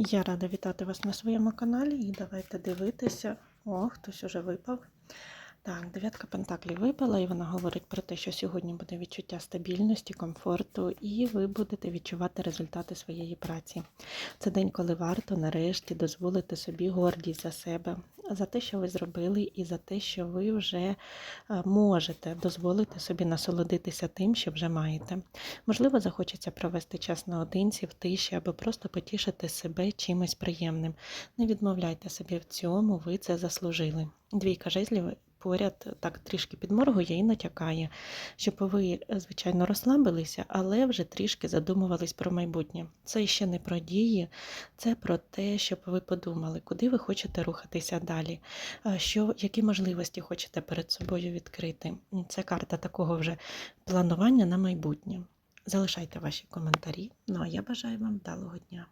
Я рада вітати вас на своєму каналі і давайте дивитися. О, хтось уже випав. Так, дев'ятка пентаклів випала, і вона говорить про те, що сьогодні буде відчуття стабільності, комфорту, і ви будете відчувати результати своєї праці. Це день, коли варто нарешті дозволити собі гордість за себе, за те, що ви зробили, і за те, що ви вже е, можете дозволити собі насолодитися тим, що вже маєте. Можливо, захочеться провести час наодинці, в тиші або просто потішити себе чимось приємним. Не відмовляйте собі в цьому, ви це заслужили. Двійка жезлів поряд так трішки підморгує і натякає, щоб ви, звичайно, розслабилися, але вже трішки задумувались про майбутнє. Це ще не про дії, це про те, щоб ви подумали, куди ви хочете рухатися далі, що, які можливості хочете перед собою відкрити. Це карта такого вже планування на майбутнє. Залишайте ваші коментарі. Ну а я бажаю вам вдалого дня.